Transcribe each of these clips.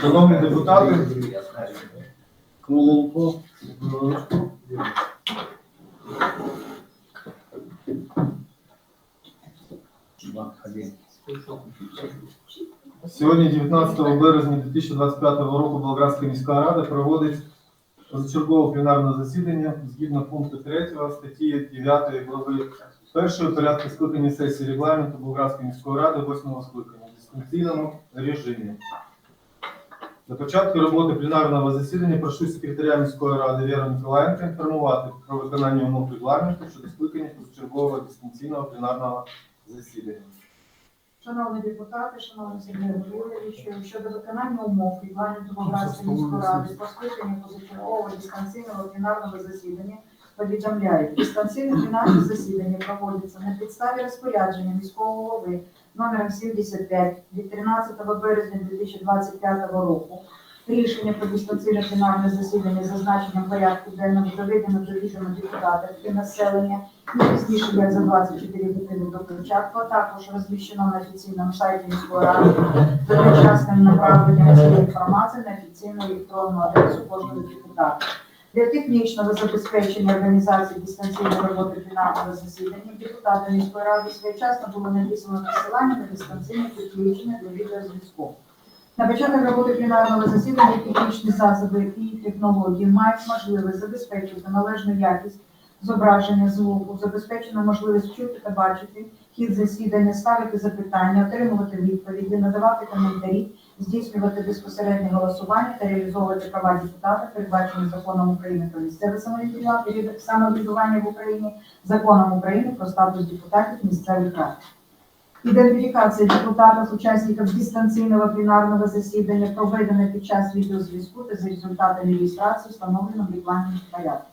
Шановні депутати, Круленко, Сьогодні, 19 березня 2025 року, Болградська міська рада проводить позачергове пленарне засідання згідно пункту 3 статті 9 глави першої порядку скликання сесії регламенту Болградської міської ради 8 скликання дистанційному режимі. До початку роботи пленарного засідання прошу секретаря міської ради Віру Миколаєнка інформувати про виконання умов регламенту щодо скликання позачергового дистанційного пленарного засідання. Шановні депутати, шановні Сергій Григорович, щодо виконання умов регламенту Болградської міської ради по скликанню позачергового дистанційного пленарного засідання повідомляють, дистанційне пленарне засідання проводиться на підставі розпорядження міського голови номером 75 від 13 березня 2025 року. Рішення про дистанційне пленарне засідання за зазначенням порядку денного доведено до відома депутатів і населення не пізніше як за 24 години до початку, також розміщено на офіційному сайті міської ради з одночасним направленням цієї інформації на офіційну електронну адресу кожного депутата. Для технічного забезпечення організації дистанційної роботи пленарного засідання депутати міської ради своєчасно було надіслано посилання на дистанційне підключення до відеозв'язку. На початок роботи пленарного засідання технічні засоби і технології мають можливість забезпечити належну якість зображення звуку, забезпечено можливість чути та бачити хід засідання, ставити запитання, отримувати відповіді, надавати коментарі, здійснювати безпосереднє голосування та реалізовувати права депутата, передбачені законом України про місцеве самоврядування- в Україні, законом України про статус депутатів місцевих рад. Ідентифікація депутатів, учасників дистанційного пленарного засідання проведена під час відеозв'язку та за результатами реєстрації встановлено в регламенті порядку.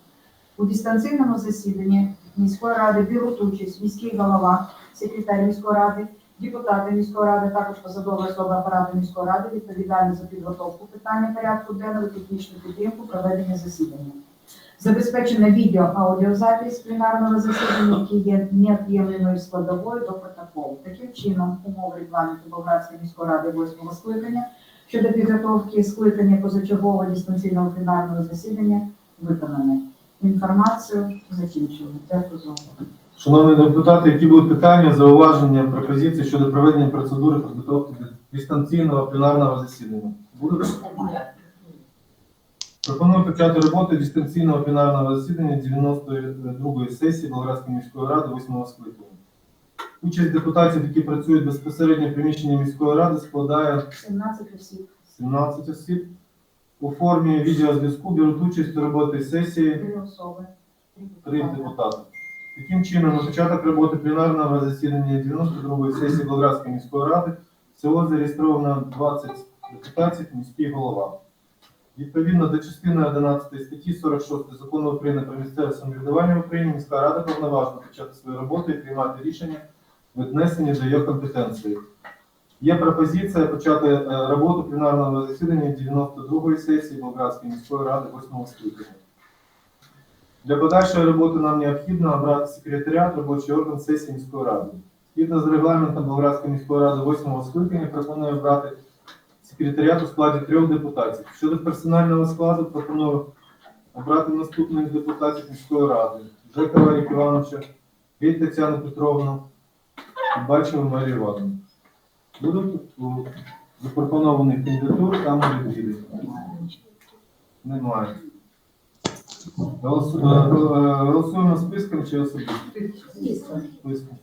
У дистанційному засіданні міської ради беруть участь міський голова, секретар міської ради, депутати міської ради, також посадова особа апарату міської ради відповідальні за підготовку питання порядку денного, технічну підтримку проведення засідання. Забезпечена відео аудіозапис пленарного засідання, які є необ'ємною складовою до протоколу. Таким чином, умови регламенту Болградської міської ради 8 скликання щодо підготовки скликання позачергового дистанційного пленарного засідання виконані. Інформацію закінчили. Дякую за увагу. Шановні депутати, які будуть питання, зауваження, пропозиції щодо проведення процедури підготовки до дистанційного пленарного засідання? Будуть? Пропоную почати роботу дистанційного пленарного засідання 92-ї сесії Болградської міської ради 8 скликання. Участь депутатів, які працюють безпосередньо в приміщенні міської ради, складає 17 осіб. 17 осіб. У формі відеозв'язку беруть участь у роботі сесії Три особи. три депутати. Таким чином, на початок роботи пленарного засідання 92-ї сесії Болградської міської ради всього зареєстровано 20 депутатів міський голова. Відповідно до частини 11 статті 46 Закону України про місцеве самоврядування в Україні, міська рада повноважна почати свою роботу і приймати рішення віднесені до її компетенції. Є пропозиція почати е, роботу пленарного засідання 92-ї сесії Болградської міської ради 8 скликання. Для подальшої роботи нам необхідно обрати секретаріат робочий орган сесії міської ради. Згідно з регламентом Болградської міської ради 8 скликання пропоную обрати секретаріат у складі трьох депутатів. Щодо персонального складу пропоную обрати наступних депутатів міської ради. Жекова Рік Івановича, Віть Тетяну Петровну, Бачеву Марію Івановну. Будуть у запропонованих кандидатур там відвіди. Немає. Е, е, Голосуємо списком чи особисто? Списком.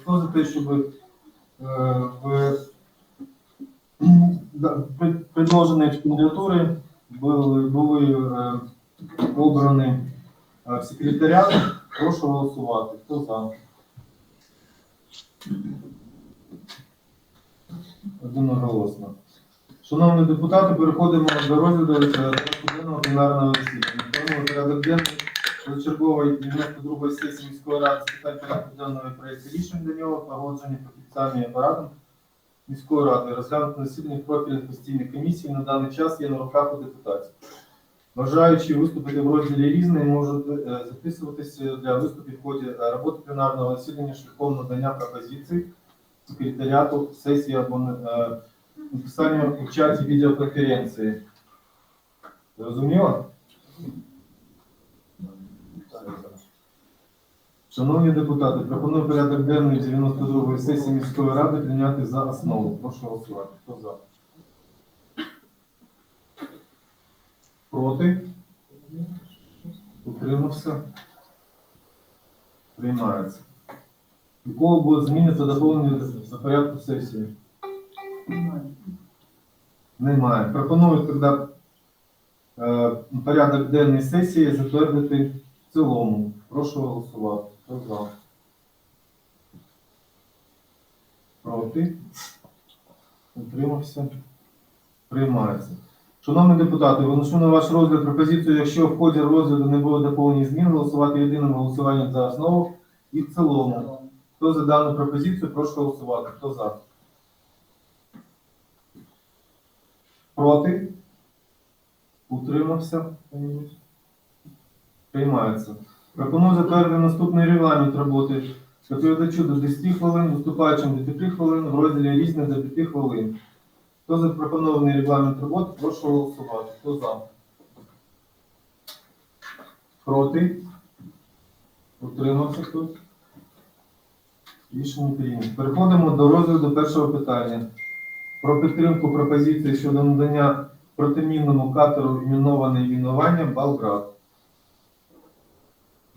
Хто за те, щоб е, в предложені кандидатури були, були е, обрані е, в секретаріат, прошу голосувати. Хто за? Одноголосно. Шановні депутати, переходимо до розгляду денного пленарного засідання. Тому порядок денний позачергової 92-ї сесії міської ради з питань порядку денного проєкту рішень до нього, погоджені професіональним апаратом міської ради, розглянути на засіданні профільних постійних комісій на даний час є на руках у депутатів. Бажаючи виступити в розділі різне, можуть е, записуватися для виступів в ході е, роботи пленарного засідання шляхом надання пропозицій секретаріату сесії або е, написання у чаті відеоконференції. Зрозуміло? Шановні депутати, пропоную порядок денний 92-ї сесії міської ради прийняти за основу. Прошу голосувати. Хто за? Проти? Утримався? Приймається. У кого будуть зміни та доповнення за порядку сесії? Немає. Пропоную тоді е, порядок денний сесії затвердити в цілому. Прошу голосувати. Хто за? Проти? Утримався? Приймається. Шановні депутати, виношу на ваш розгляд пропозицію, якщо в ході розгляду не буде доповнені змін, голосувати єдиним голосуванням за основу і в цілому. Хто за дану пропозицію, прошу голосувати. Хто за? Проти? Утримався? Приймається. Пропоную затвердити наступний регламент роботи. Доповідачу до 10 хвилин, виступаючим до 5 хвилин, в розділі різне до 5 хвилин. Хто за пропонований регламент роботи, прошу голосувати. Хто за? Проти? Утримався хтось? Рішення прийнято. Переходимо до розгляду першого питання. Про підтримку пропозиції щодо надання протимінному катеру іменоване іменування Болград.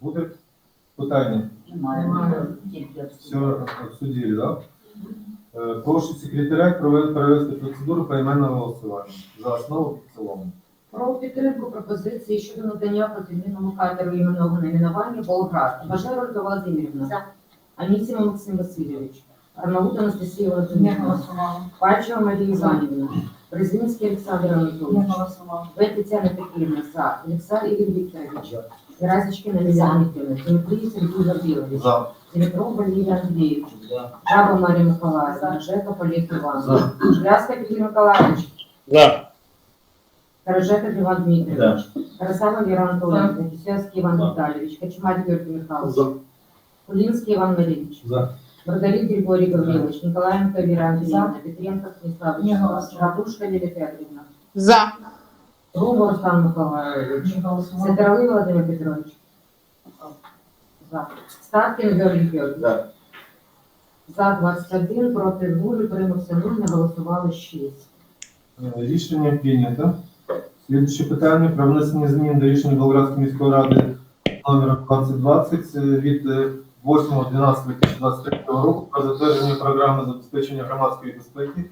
Буде питання? Немає. Все обсудили, да? Е, Прошу секретаря провести провести процедуру поіменного голосування за основу і в цілому. Про підтримку пропозиції щодо надання протимінному катеру іменного найменування Болград. Бажаю Ольга Володимирівна. За. Анісіма Максим Васильович. Арнаут Володимирівна. голосувала. Пальчева. Брезинський Олександр Не Анатолійович. голосувала. В. Тетяна Петрівна. За. Олександр Ігор Вікторович. Геразичкина Лілія Миколаївна. Дмитрій Сергій Гаврилович. За. Дмитров Валерій Андрійович. Жаба Марія Миколаївна. Жека Політ Іванович. Жляска Петр Миколаївич. За. Каражеков Иван Дмитриевич. Карасава Вера Анатольевна. Кисельский Иван Витальевич. Кочмарь Георгий Михайлович. Кулинский Иван Марьевич. За. Маргарит Григорий Гаврилович. Николаенко Вера Андреевна. Петренко Станислав Не Ильич. голосовала. Лилия Федоровна. За. Руба Руслан Николаевич. Сидоровый Владимир Петрович. За. Ставкин Георгий Георгиевич. За. За 21, проти 0, утримався 0, не голосували 6. Е, Рішення прийнято. Слідуюче питання про внесення змін до рішення Болградської міської ради номер 2020 е, від е, 8.12.2023 року про затвердження програми забезпечення громадської безпеки,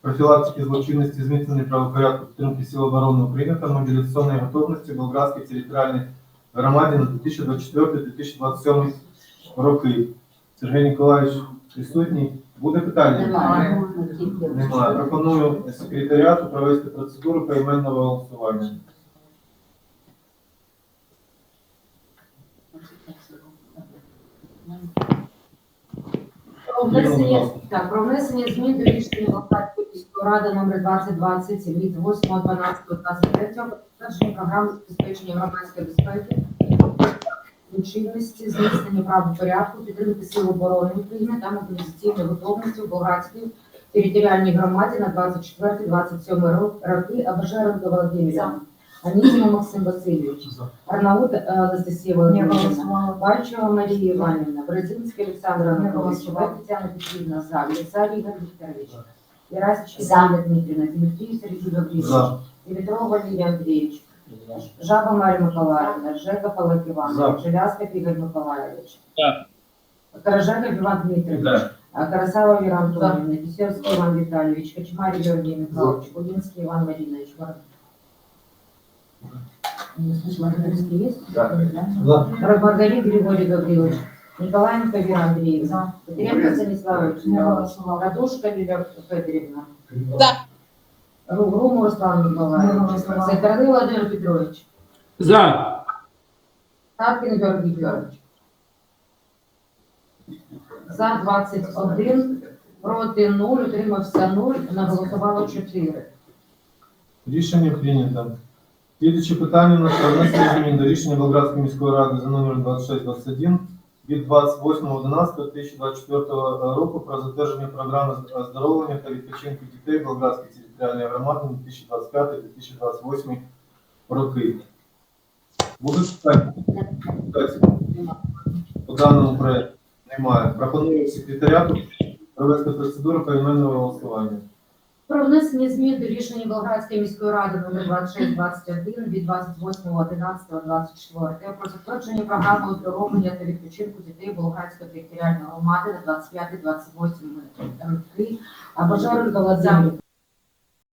профілактики злочинності, зміцнення правопорядку підтримки Сил оборони України та мобілізаційної готовності Болградської територіальної громаді на 2024-2027 роки. Сергій Ніколаївич присутній. Буде питання? Немає. Немає. Пропоную секретаріату провести процедуру поіменного голосування. Про внесення, так, про внесення змін до рішення Володимирської міської ради номер 2020 від 8.12.23 про затвердження програми забезпечення громадської безпеки, злочинності, зміцнення правопорядку, підтримки сил оборони України та мобілізаційної готовності в Болградській територіальній громаді на 24-27 ро- роки Абажаров Володимирівна, Анісіма Максим Васильович, Арнаут е, Анастасія Володимирівна. Бальчева Марія Іванівна, Березинський Олександр Анатолійович. Тетяна Петрівна, За, Ліцар Ігор Вікторович, Ярасичка За. Дмитрівна, Дмитрій Сергій Гаврилович, За. Дмитров Валерій Андрійович, Жаба Марія Миколаївна, Жека Павлик Іванович, Желязка Ігор Миколаївич, Каражаков Іван Дмитрович, Карасава Віра Антонівна, Кисельський Іван Віталійович, Кочмарі Георгій Михайлович, Кулінський Іван Марінович, Маргаринский есть? Маргарит Григорий Гаврилович, Николаенко Вера Андреевна, За. Петренко Станиславович, Радушка Лилия Федоровна, За. Рум Руслан Николаевич. Сайтарный Владимир Петрович, За. Тапкин Георгий Георгиевич. За 21, проти 0, утримався 0, наголосувало 4. Рішення прийнято. Слідуюче питання на внесення змін до рішення Болградської міської ради за номером 2621 від 28.11.2024 року про затвердження програми оздоровлення та відпочинку дітей Болградської територіальної громади 2025-2028 роки. Будуть питання? По даному проекту немає. Пропоную секретаріату провести процедуру поіменного голосування. Про внесення змін до рішення Болградської міської ради номер 2621 від 28.11.24 про затвердження програми оздоровлення та відпочинку дітей Болградської територіальної громади на 25-28 роки. А Бажаренко Володимир